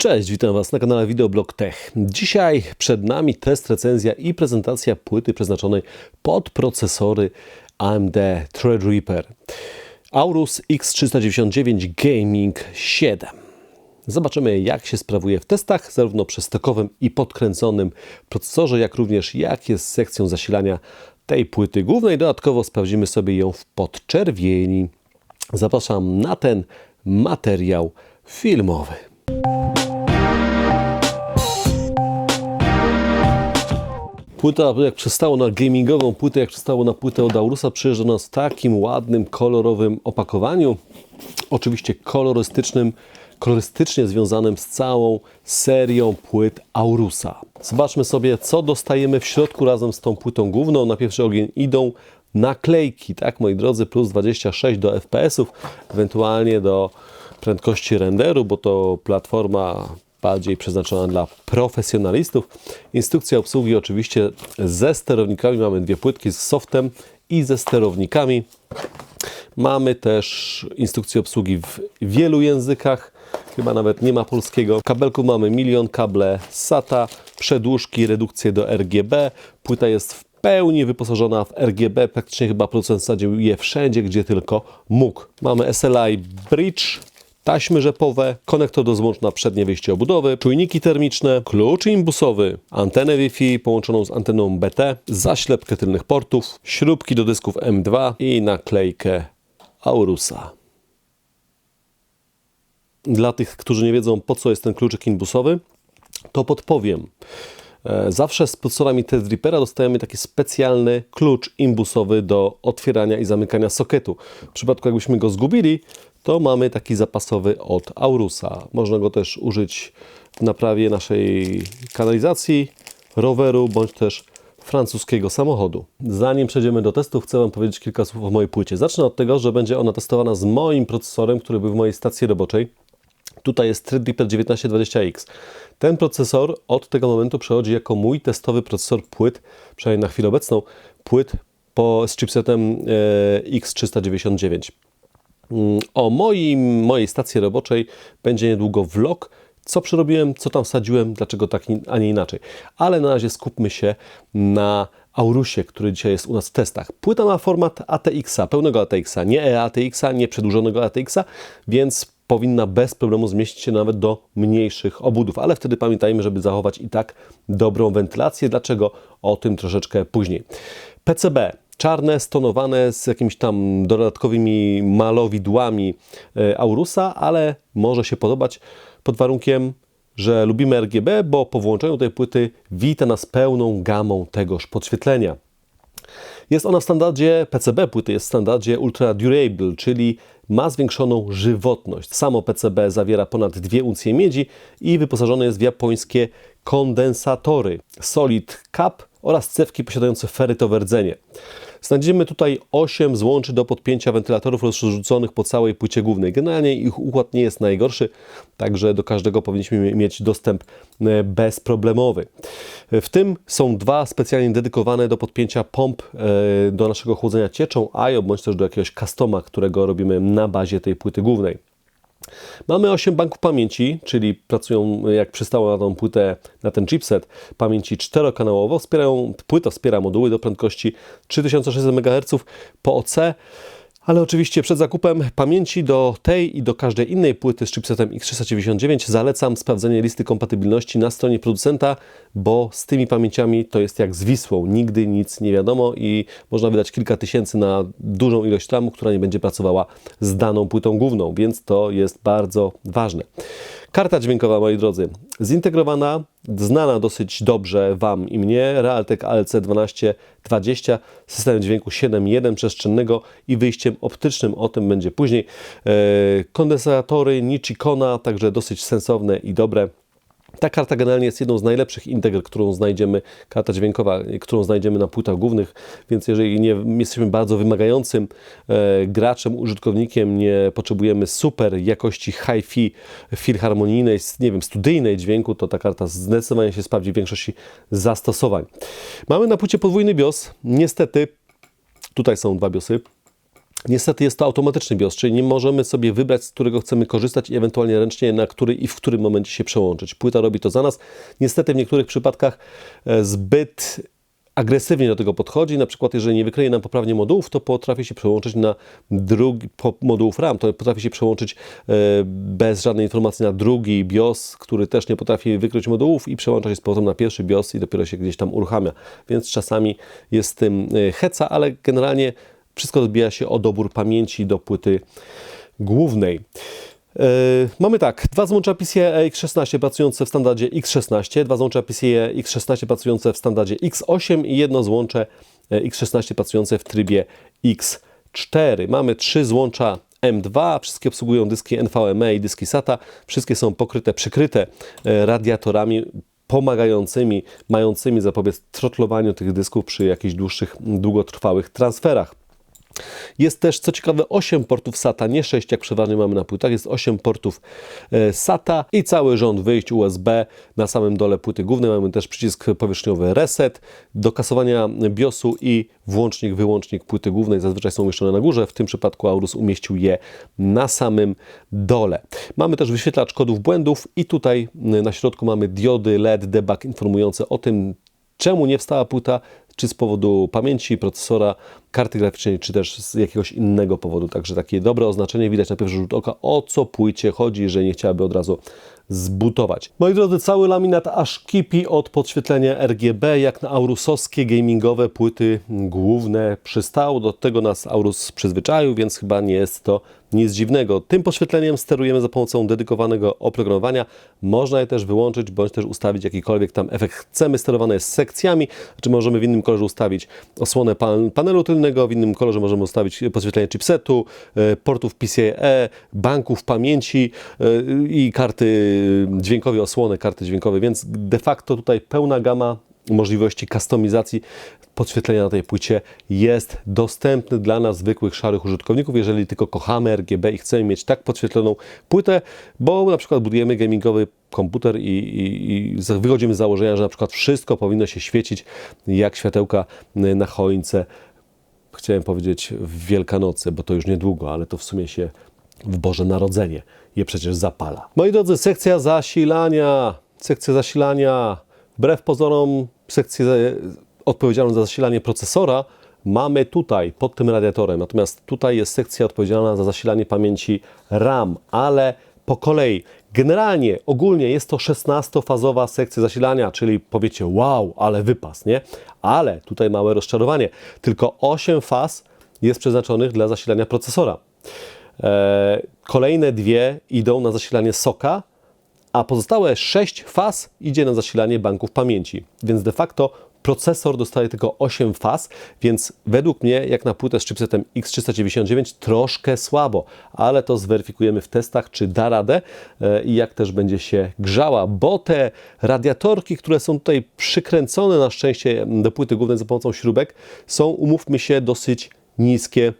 Cześć, witam Was na kanale Videoblog Tech. Dzisiaj przed nami test, recenzja i prezentacja płyty przeznaczonej pod procesory AMD Threadripper Aorus X399 Gaming 7. Zobaczymy jak się sprawuje w testach, zarówno przy stokowym i podkręconym procesorze, jak również jak jest sekcją zasilania tej płyty głównej. Dodatkowo sprawdzimy sobie ją w podczerwieni. Zapraszam na ten materiał filmowy. Płyta, jak przystało na gamingową płytę, jak przystało na płytę od Aurusa, przyjeżdża nas w takim ładnym, kolorowym opakowaniu. Oczywiście kolorystycznym, kolorystycznie związanym z całą serią płyt Aurusa. Zobaczmy sobie, co dostajemy w środku razem z tą płytą główną. Na pierwszy ogień idą naklejki, tak moi drodzy, plus 26 do FPS-ów, ewentualnie do prędkości renderu, bo to platforma bardziej przeznaczona dla profesjonalistów. Instrukcja obsługi oczywiście ze sterownikami. Mamy dwie płytki z softem i ze sterownikami. Mamy też instrukcję obsługi w wielu językach. Chyba nawet nie ma polskiego. W kabelku mamy milion kable SATA, przedłużki, redukcję do RGB. Płyta jest w pełni wyposażona w RGB. Praktycznie chyba producent sadził je wszędzie, gdzie tylko mógł. Mamy SLI Bridge, taśmy rzepowe, konektor do złączna przednie wyjście obudowy, czujniki termiczne, klucz imbusowy, antenę Wi-Fi połączoną z anteną BT, zaślepkę tylnych portów, śrubki do dysków M2 i naklejkę Aurusa. Dla tych, którzy nie wiedzą po co jest ten kluczyk imbusowy, to podpowiem. E, Zawsze z procesorami Threadrippera dostajemy taki specjalny klucz imbusowy do otwierania i zamykania soketu. W przypadku jakbyśmy go zgubili, to mamy taki zapasowy od Aurusa. Można go też użyć w naprawie naszej kanalizacji, roweru bądź też francuskiego samochodu. Zanim przejdziemy do testów, chcę Wam powiedzieć kilka słów o mojej płycie. Zacznę od tego, że będzie ona testowana z moim procesorem, który był w mojej stacji roboczej. Tutaj jest Threadripper 1920X. Ten procesor od tego momentu przechodzi jako mój testowy procesor płyt, przynajmniej na chwilę obecną, płyt po, z chipsetem e, X399. Mm, O moim, mojej stacji roboczej będzie niedługo vlog, co przerobiłem, co tam wsadziłem, dlaczego tak, a nie inaczej. Ale na razie skupmy się na Aurusie, który dzisiaj jest u nas w testach. Płyta ma format ATX-a, pełnego ATX-a, nie EATX-a, nie przedłużonego ATX-a, więc powinna bez problemu zmieścić się nawet do mniejszych obudów, ale wtedy pamiętajmy, żeby zachować i tak dobrą wentylację. Dlaczego? O tym troszeczkę później. PCB czarne, stonowane z jakimiś tam dodatkowymi malowidłami e, Aurusa, ale może się podobać pod warunkiem, że lubimy RGB, bo po włączeniu tej płyty wita nas pełną gamą tegoż podświetlenia. Jest ona w standardzie PCB płyty, jest w standardzie Ultra Durable, czyli ma zwiększoną żywotność. Samo PCB zawiera ponad 2 uncje miedzi i wyposażone jest w japońskie kondensatory Solid Cap oraz cewki posiadające ferytowe rdzenie. Znajdziemy tutaj 8 złączy do podpięcia wentylatorów rozrzuconych po całej płycie głównej. Generalnie ich układ nie jest najgorszy, także do każdego powinniśmy mieć dostęp e, bezproblemowy. W tym są dwa specjalnie dedykowane do podpięcia pomp e, do naszego chłodzenia cieczą IO, bądź też do jakiegoś customa, którego robimy na bazie tej płyty głównej. Mamy 8 banków pamięci, czyli pracują jak przystało na tą płytę, na ten chipset pamięci czterokanałowo. Wspierają, płyta wspiera moduły do prędkości 3600 MHz po OC. Ale oczywiście przed zakupem pamięci do tej i do każdej innej płyty z chipsetem X399 zalecam sprawdzenie listy kompatybilności na stronie producenta, bo z tymi pamięciami to jest jak z Wisłą. Nigdy nic nie wiadomo i można wydać kilka tysięcy na dużą ilość RAMu, która nie będzie pracowała z daną płytą główną, więc to jest bardzo ważne. Karta dźwiękowa, moi drodzy, zintegrowana, znana dosyć dobrze Wam i mnie, Realtek ALC 1220, systemem dźwięku 7.1 przestrzennego i wyjściem optycznym, o tym będzie później. E, kondensatory Nichicona, także dosyć sensowne i dobre. Ta karta generalnie jest jedną z najlepszych integr, którą znajdziemy, karta dźwiękowa, którą znajdziemy na płytach głównych, więc jeżeli nie jesteśmy bardzo wymagającym e, graczem, użytkownikiem, nie potrzebujemy super jakości hi-fi filharmonijnej, nie wiem, studyjnej dźwięku, to ta karta zdecydowanie się sprawdzi w większości zastosowań. Mamy na płycie podwójny BIOS, niestety tutaj są dwa BIOSy, Niestety jest to automatyczny BIOS, czyli nie możemy sobie wybrać, z którego chcemy korzystać i ewentualnie ręcznie na który i w którym momencie się przełączyć. Płyta robi to za nas. Niestety w niektórych przypadkach e, zbyt agresywnie do tego podchodzi. Na przykład, jeżeli nie wykryje nam poprawnie modułów, to potrafi się przełączyć na drugi modułów RAM, to potrafi się przełączyć e, bez żadnej informacji na drugi BIOS, który też nie potrafi wykryć modułów i przełącza się z powrotem na pierwszy BIOS i dopiero się gdzieś tam uruchamia. Więc czasami jest tym e, heca, ale generalnie wszystko odbija się o dobór pamięci do płyty głównej. Yy, mamy tak, dwa złącza PCIe X16 pracujące w standardzie X16, dwa złącza PCIe X16 pracujące w standardzie X8 i jedno złącze e, X16 pracujące w trybie X4. Mamy trzy złącza M2, wszystkie obsługują dyski NVMe i dyski SATA, wszystkie są pokryte, przykryte e, radiatorami pomagającymi, mającymi zapobiec trotlowaniu tych dysków przy jakichś dłuższych, długotrwałych transferach. Jest też, co ciekawe, 8 portów SATA, nie 6 jak przeważnie mamy na płytach, jest 8 portów e, SATA i cały rząd wyjść USB. Na samym dole płyty głównej mamy też przycisk powierzchniowy Reset, do kasowania BIOSu i włącznik, wyłącznik płyty głównej zazwyczaj są umieszczone na górze, w tym przypadku Aurus umieścił je na samym dole. Mamy też wyświetlacz kodów błędów i tutaj na środku mamy diody LED debug informujące o tym, czemu nie wstała płyta, czy z powodu pamięci, procesora, karty graficznej, czy też z jakiegoś innego powodu. Także takie dobre oznaczenie widać na pierwszy rzut oka, o co płycie chodzi, że nie chciałaby od razu zbutować. Moi drodzy, cały laminat aż kipi od podświetlenia RGB, jak na aurusowskie gamingowe płyty główne przystał. Do tego nas Aurus przyzwyczaił, więc chyba nie jest to nic dziwnego. Tym podświetleniem sterujemy za pomocą dedykowanego oprogramowania. Można je też wyłączyć, bądź też ustawić jakikolwiek tam efekt chcemy. Sterowane jest sekcjami, czy możemy w innym kolorze ustawić osłonę pan panelu tylnego, w innym kolorze możemy ustawić podświetlenie chipsetu, e, portów PCIe, banków pamięci e, i karty dźwiękowe, osłony karty dźwiękowe, więc de facto tutaj pełna gama możliwości kustomizacji podświetlenia na tej płycie jest dostępny dla nas, zwykłych szarych użytkowników, jeżeli tylko kochamy RGB i chcemy mieć tak podświetloną płytę, bo na przykład budujemy gamingowy komputer i, i, i wychodzimy z założenia, że na przykład wszystko powinno się świecić jak światełka na choince. Chciałem powiedzieć w Wielkanocy, bo to już niedługo, ale to w sumie się w Boże Narodzenie je przecież zapala. Moi drodzy, sekcja zasilania. Sekcja zasilania. Wbrew pozorom, sekcję odpowiedzialną za zasilanie procesora mamy tutaj, pod tym radiatorem. Natomiast tutaj jest sekcja odpowiedzialna za zasilanie pamięci RAM, ale po kolei. Generalnie, ogólnie jest to 16-fazowa sekcja zasilania, czyli powiecie, wow, ale wypas, nie? Ale tutaj małe rozczarowanie. Tylko 8 faz jest przeznaczonych dla zasilania procesora. E, kolejne dwie idą na zasilanie soka, a pozostałe sześć faz idzie na zasilanie banków pamięci. Więc de facto procesor dostaje tylko 8 faz, więc według mnie, jak na płytę z chipsetem X399, troszkę słabo, ale to zweryfikujemy w testach, czy da radę e, i jak też będzie się grzała, bo te radiatorki, które są tutaj przykręcone na szczęście do płyty głównej za pomocą śrubek, są, umówmy się, dosyć niskie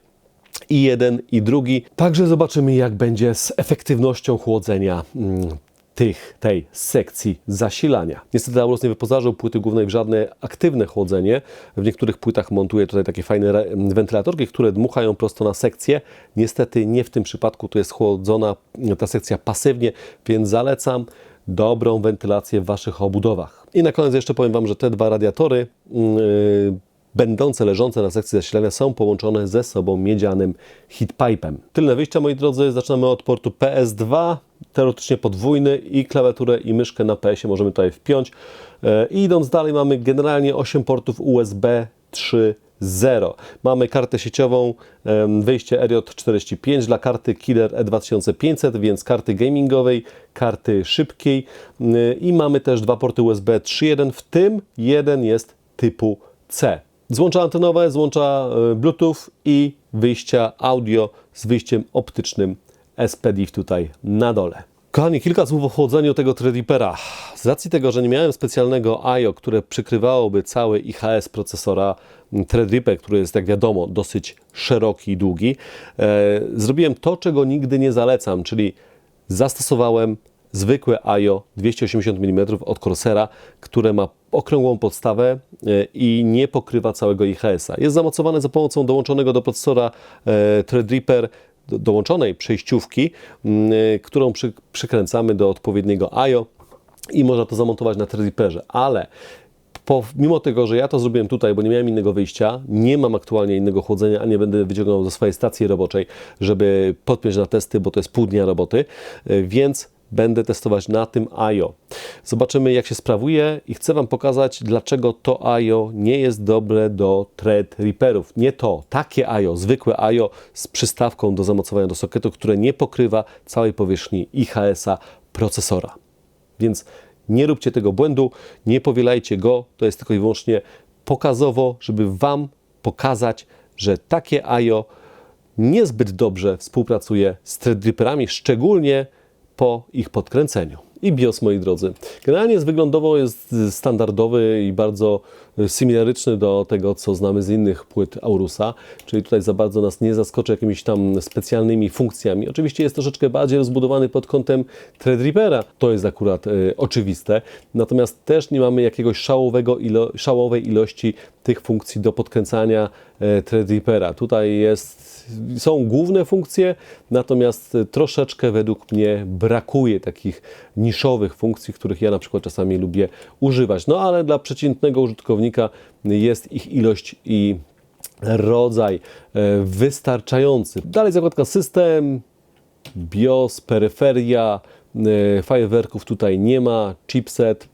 i jeden i drugi. Także zobaczymy jak będzie z efektywnością chłodzenia mm, tych, tej sekcji zasilania. Niestety Aurus nie wyposażył płyty głównej w żadne aktywne chłodzenie. W niektórych płytach montuje tutaj takie fajne wentylatorki, które dmuchają prosto na sekcję. Niestety nie w tym przypadku, tu jest chłodzona ta sekcja pasywnie, więc zalecam dobrą wentylację w Waszych obudowach. I na koniec jeszcze powiem Wam, że te dwa radiatory yy, będące leżące na sekcji zasilania są połączone ze sobą miedzianym heatpipem. Tylne wyjścia, moi drodzy, zaczynamy od portu PS2, teoretycznie podwójny i klawiaturę i myszkę na PS-ie możemy tutaj wpiąć. E, I idąc dalej mamy generalnie 8 portów USB 3.0. Mamy kartę sieciową, wyjście RJ45 dla karty Killer E2500, więc karty gamingowej, karty szybkiej e, i mamy też dwa porty USB 3.1, w tym jeden jest typu C. Złącza antenowe, złącza e, Bluetooth i wyjścia audio z wyjściem optycznym SPDIF tutaj na dole. Kochani, kilka słów o chłodzeniu tego Threadrippera. Z racji tego, że nie miałem specjalnego I.O., które przykrywałoby cały IHS procesora Threadripper, który jest, jak wiadomo, dosyć szeroki i długi, e, zrobiłem to, czego nigdy nie zalecam, czyli zastosowałem zwykłe IO 280 mm od Corsera, które ma okrągłą podstawę e, i nie pokrywa całego IHS-a. Jest zamocowane za pomocą dołączonego do procesora e, Threadripper do- dołączonej przejściówki, e, którą przy, przykręcamy do odpowiedniego IO i można to zamontować na Threadripperze, ale po, mimo tego, że ja to zrobiłem tutaj, bo nie miałem innego wyjścia, nie mam aktualnie innego chłodzenia, a nie będę wyciągał ze swojej stacji roboczej, żeby podpiąć na testy, bo to jest pół dnia roboty, więc będę testować na tym IO. Zobaczymy, jak się sprawuje i chcę Wam pokazać, dlaczego to IO nie jest dobre do Threadripperów. Nie to, takie IO, zwykłe IO z przystawką do zamocowania do sokietu, które nie pokrywa całej powierzchni IHS-a procesora. Więc nie róbcie tego błędu, nie powielajcie go. To jest tylko i wyłącznie pokazowo, żeby Wam pokazać, że takie IO niezbyt dobrze współpracuje z Threadripperami, szczególnie po ich podkręceniu. I BIOS, moi drodzy. Generalnie jest wyglądowo jest standardowy i bardzo symilaryczny do tego, co znamy z innych płyt Aurusa, czyli tutaj za bardzo nas nie zaskoczy jakimiś tam specjalnymi funkcjami. Oczywiście jest troszeczkę bardziej rozbudowany pod kątem Threadrippera, to jest akurat e, oczywiste, natomiast też nie mamy jakiegoś szałowego ilo szałowej ilości tych funkcji do podkręcania e, Threadrippera. Tutaj jest są główne funkcje, natomiast troszeczkę według mnie brakuje takich niszowych funkcji, których ja na przykład czasami lubię używać. No ale dla przeciętnego użytkownika jest ich ilość i rodzaj e, wystarczający. Dalej zakładka system, BIOS, peryferia, e, fajerwerków tutaj nie ma, chipset,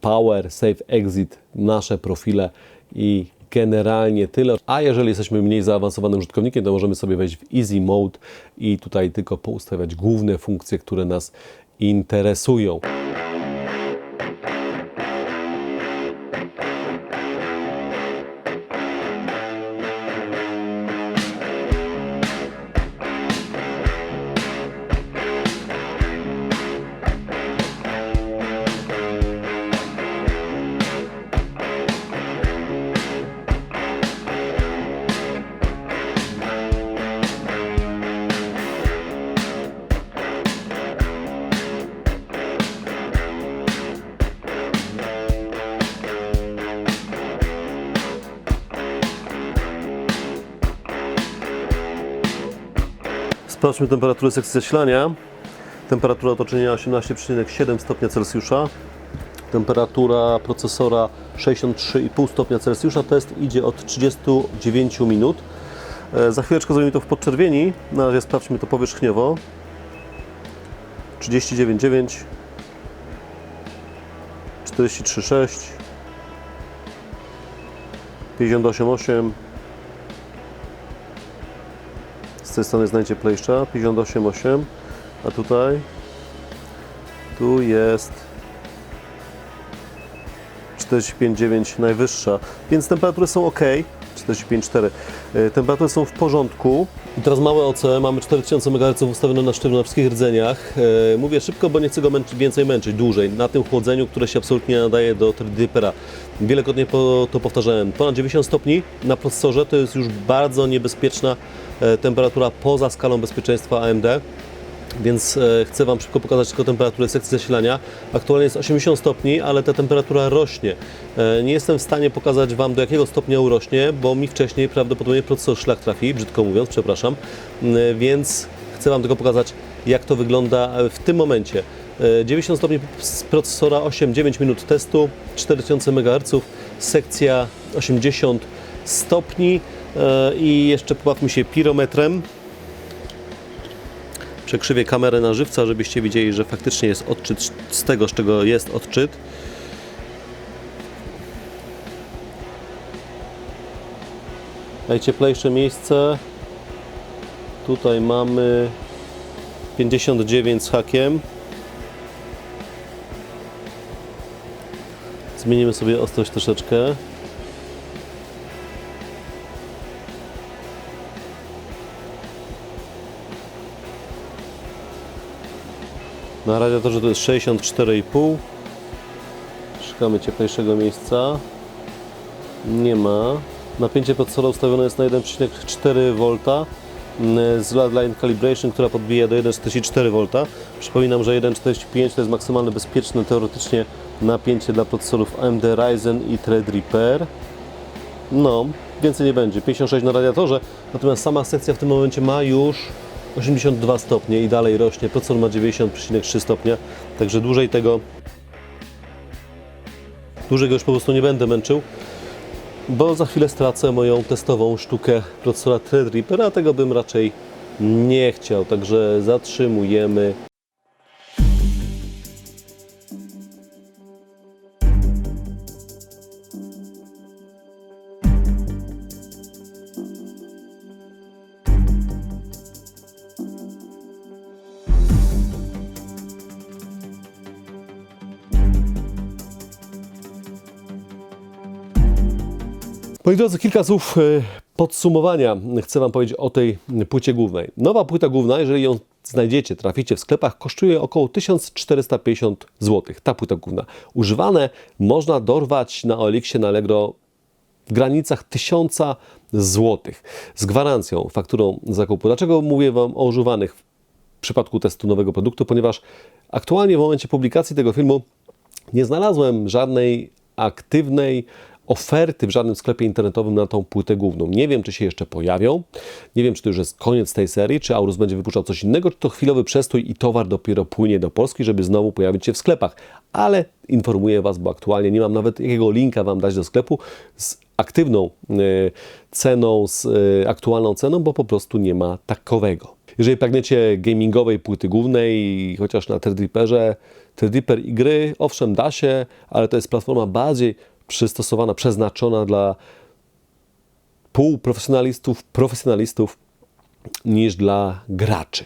Power, Save Exit, nasze profile i generalnie tyle. A jeżeli jesteśmy mniej zaawansowanym użytkownikiem, to możemy sobie wejść w Easy Mode i tutaj tylko poustawiać główne funkcje, które nas interesują. Sprawdźmy temperaturę sekcji zasilania. Temperatura otoczenia 18,7 stopnia Celsjusza. Temperatura procesora 63,5 stopnia Celsjusza. Test idzie od 39 minut. E, Za chwileczkę zrobimy to w podczerwieni. Na razie sprawdźmy to powierzchniowo. 39,9 43,6 58,8 z tej strony jest najcieplejsza, 58,8, a tutaj tu jest 45,9 najwyższa, więc temperatury są ok, 45,4. E, Temperatury są w porządku. I teraz małe OC, mamy 4000 MHz ustawione na sztywno na wszystkich rdzeniach. E, Mówię szybko, bo nie chcę go męczyć, więcej męczyć, dłużej, na tym chłodzeniu, które się absolutnie nie nadaje do Threadrippera. Wielokrotnie po, to powtarzałem. Ponad 90 stopni na procesorze to jest już bardzo niebezpieczna temperatura poza skalą bezpieczeństwa AMD. Więc e, chcę Wam szybko pokazać tylko temperaturę sekcji zasilania. Aktualnie jest 80 stopni, ale ta temperatura rośnie. E, nie jestem w stanie pokazać Wam do jakiego stopnia urośnie, bo mi wcześniej prawdopodobnie procesor szlak trafi, brzydko mówiąc, przepraszam. E, więc chcę Wam tylko pokazać, jak to wygląda e, w tym momencie. E, 90 stopni z procesora, 8-9 minut testu, 4000 MHz, sekcja 80 stopni e, i jeszcze pobawmy się pirometrem przekrzywię kamerę na żywca, żebyście widzieli, że faktycznie jest odczyt z tego, z czego jest odczyt. Najcieplejsze miejsce. Tutaj mamy 59 z hakiem. Zmienimy sobie ostrość troszeczkę. Na radiatorze to jest 64,5. Szukamy cieplejszego miejsca. Nie ma. Napięcie procesora ustawione jest na 1,4 V. mm, z Line Calibration, która podbija do 1,44 V. Przypominam, że 1,45 to jest maksymalne bezpieczne teoretycznie napięcie dla procesorów AMD Ryzen i Threadripper. No, więcej nie będzie. 56 na radiatorze, natomiast sama sekcja w tym momencie ma już 82 stopnie i dalej rośnie. Procesor ma 90,3 stopnia, także dłużej tego dłużej go już po prostu nie będę męczył, bo za chwilę stracę moją testową sztukę procesora Threadripper, a tego bym raczej nie chciał, także zatrzymujemy. Moi drodzy, kilka słów e, podsumowania chcę Wam powiedzieć o tej płycie głównej. Nowa płyta główna, jeżeli ją znajdziecie, traficie w sklepach, kosztuje około 1450 zł. Ta płyta główna. Używane można dorwać na Olixie, na Allegro w granicach 1000 zł z gwarancją, fakturą zakupu. Dlaczego mówię Wam o używanych w przypadku testu nowego produktu? Ponieważ aktualnie w momencie publikacji tego filmu nie znalazłem żadnej aktywnej oferty w żadnym sklepie internetowym na tą płytę główną. Nie wiem, czy się jeszcze pojawią, nie wiem, czy to już jest koniec tej serii, czy Aurus będzie wypuszczał coś innego, czy to chwilowy przestój i towar dopiero płynie do Polski, żeby znowu pojawić się w sklepach. Ale informuję Was, bo aktualnie nie mam nawet jakiego linka Wam dać do sklepu z aktywną e, ceną, z e, aktualną ceną, bo po prostu nie ma takowego. Jeżeli pragniecie gamingowej płyty głównej, chociaż na Threadripperze, Threadripper i gry, owszem, da się, ale to jest platforma bardziej przystosowana, przeznaczona dla półprofesjonalistów, profesjonalistów niż dla graczy.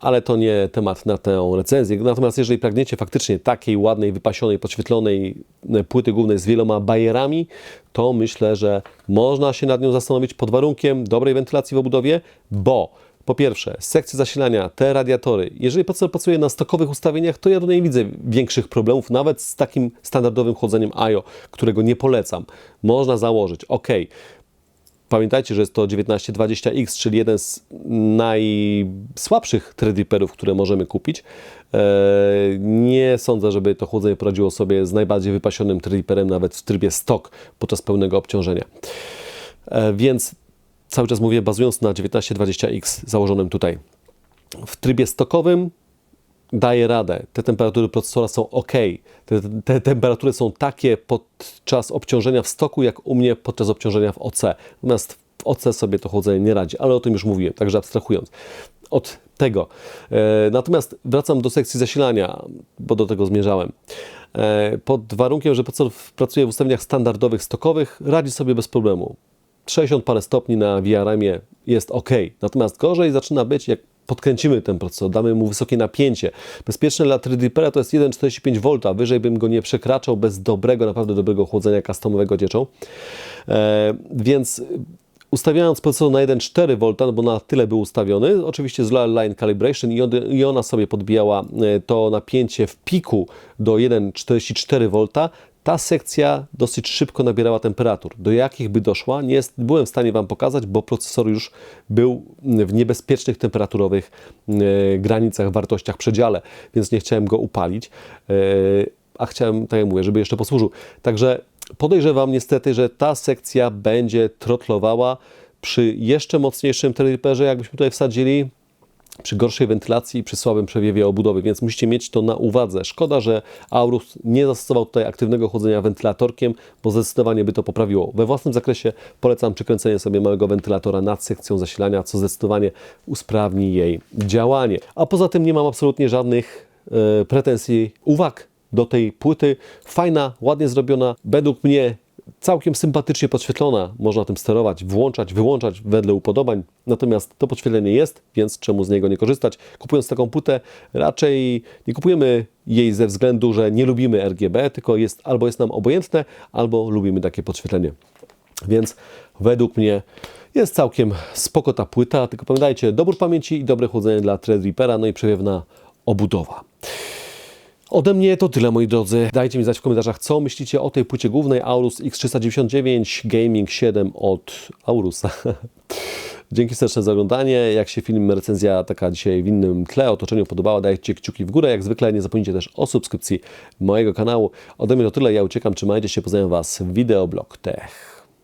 Ale to nie temat na tę recenzję. Natomiast jeżeli pragniecie faktycznie takiej ładnej, wypasionej, podświetlonej płyty głównej z wieloma bajerami, to myślę, że można się nad nią zastanowić pod warunkiem dobrej wentylacji w obudowie, bo po pierwsze, sekcja zasilania, te radiatory. Jeżeli procesor pracuje na stokowych ustawieniach, to ja tutaj nie widzę większych problemów, nawet z takim standardowym chłodzeniem IO, którego nie polecam. Można założyć, ok. Pamiętajcie, że jest to 1920X, czyli jeden z najsłabszych Threadripperów, które możemy kupić. Eee, nie sądzę, żeby to chłodzenie poradziło sobie z najbardziej wypasionym Threadripperem, nawet w trybie stock podczas pełnego obciążenia. Eee, więc cały czas mówię bazując na 1920X założonym tutaj. W trybie stokowym daje radę. Te temperatury procesora są ok. Te, te, temperatury są takie podczas obciążenia w stoku, jak u mnie podczas obciążenia w OC. Natomiast w OC sobie to chłodzenie nie radzi, ale o tym już mówiłem, także abstrahując od tego. E, natomiast wracam do sekcji zasilania, bo do tego zmierzałem. E, pod warunkiem, że procesor pracuje w ustawieniach standardowych, stokowych, radzi sobie bez problemu. 60 parę stopni na VRM-ie jest ok. Natomiast gorzej zaczyna być, jak podkręcimy ten procesor, damy mu wysokie napięcie. Bezpieczne dla Threadrippera to jest 1,45 V, wyżej bym go nie przekraczał bez dobrego, naprawdę dobrego chłodzenia customowego dzieczą. E, więc ustawiając procesor na 1,4 V, bo na tyle był ustawiony, oczywiście z Line Calibration i ona sobie podbijała e, to napięcie w piku do 1,44 V, ta sekcja dosyć szybko nabierała temperatur. Do jakich by doszła, nie jest, byłem w stanie Wam pokazać, bo procesor już był w niebezpiecznych temperaturowych e, granicach, wartościach, przedziale, więc nie chciałem go upalić, e, a chciałem, tak jak mówię, żeby jeszcze posłużył. Także podejrzewam niestety, że ta sekcja będzie trotlowała przy jeszcze mocniejszym trailerze, jakbyśmy tutaj wsadzili przy gorszej wentylacji i przy słabym przewiewie obudowy, więc musicie mieć to na uwadze. Szkoda, że Aurus nie zastosował tutaj aktywnego chłodzenia wentylatorkiem, bo zdecydowanie by to poprawiło. We własnym zakresie polecam przykręcenie sobie małego wentylatora nad sekcją zasilania, co zdecydowanie usprawni jej działanie. A poza tym nie mam absolutnie żadnych e, pretensji, uwag do tej płyty. Fajna, ładnie zrobiona, według mnie całkiem sympatycznie podświetlona. Można tym sterować, włączać, wyłączać wedle upodobań. Natomiast to podświetlenie jest, więc czemu z niego nie korzystać? Kupując taką płytę, raczej nie kupujemy jej ze względu, że nie lubimy RGB, tylko jest albo jest nam obojętne, albo lubimy takie podświetlenie. Więc według mnie jest całkiem spoko ta płyta, tylko pamiętajcie, dobór pamięci i dobre chłodzenie dla Threadrippera, no i przewiewna obudowa. Ode mnie to tyle, moi drodzy. Dajcie mi znać w komentarzach, co myślicie o tej płycie głównej Aurus X399 Gaming 7 od Aurusa. Dzięki serdeczne za oglądanie. Jak się film, recenzja taka dzisiaj w innym tle, otoczeniu podobała, dajcie kciuki w górę. Jak zwykle nie zapomnijcie też o subskrypcji mojego kanału. Ode mnie to tyle, ja uciekam, trzymajcie się, poznałem Was w Videoblog Tech.